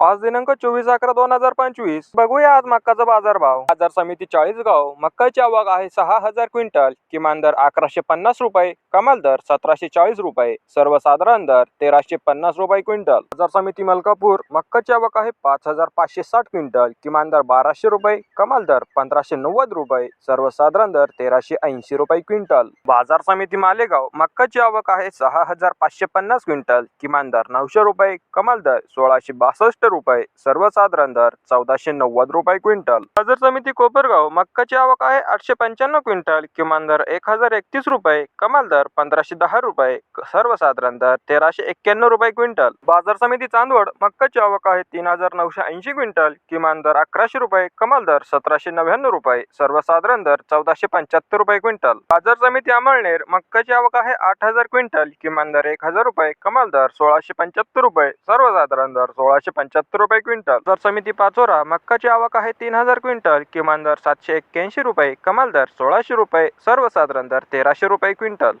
आज दिनांक चोवीस अकरा दोन हजार पंचवीस. बघूया आज मक्काचा बाजार भाव बाजार समिती चाळीसगाव मक्काची आवक आहे सहा हजार क्विंटल. किमान दर अकराशे पन्नास रुपये. कमाल दर सतराशे चाळीस रुपये. सर्वसाधारण दर तेराशे पन्नास रुपये क्विंटल. बाजार समिती मलकापूर. मक्काची आवक आहे पाच हजार पाचशे साठ क्विंटल. किमान दर बाराशे रुपये. कमाल दर पंधराशे नव्वद रुपये. सर्वसाधारण दर तेराशे ऐंशी रुपये क्विंटल. बाजार समिती मालेगाव. मक्काची आवक आहे सहा हजार पाचशे पन्नास क्विंटल. किमान दर नऊशे रुपये. कमाल दर सोळाशे बासष्ट रुपये सर्वसाधारण दर चौदाशे नव्वद रुपये क्विंटल. बाजार समिती कोपरगाव मक्काची आवक आहे आठशे पंच्याण्णव क्विंटल किमान दर एक हजार एकतीस रुपये कमाल दर पंधराशे दहा रुपये सर्वसाधारण दर तेराशे एक्क्याण्णव रुपये क्विंटल. बाजार समिती चांदवड मक्काची आवक आहे तीन हजार नऊशे ऐंशी क्विंटल किमान दर अकराशे रुपये कमाल दर सतराशे नव्याण्णव रुपये सर्वसाधारण दर चौदाशे पंच्याहत्तर रुपये क्विंटल. बाजार समिती अमळनेर मक्काची आवक आहे आठ हजार क्विंटल किमान दर एक हजार रुपये कमाल दर सोळाशे पंच्याहत्तर रुपये सर्वसाधारण दर सोळाशे पंच्याहत्तर रुपये क्विंटल. दर समिती पाचोरा मक्काची आवक आहे तीन हजार क्विंटल. किमान दर सातशे एक्क्याऐंशी रुपये कमाल दर सोळाशे रुपये सर्वसाधारण दर तेराशे रुपये क्विंटल.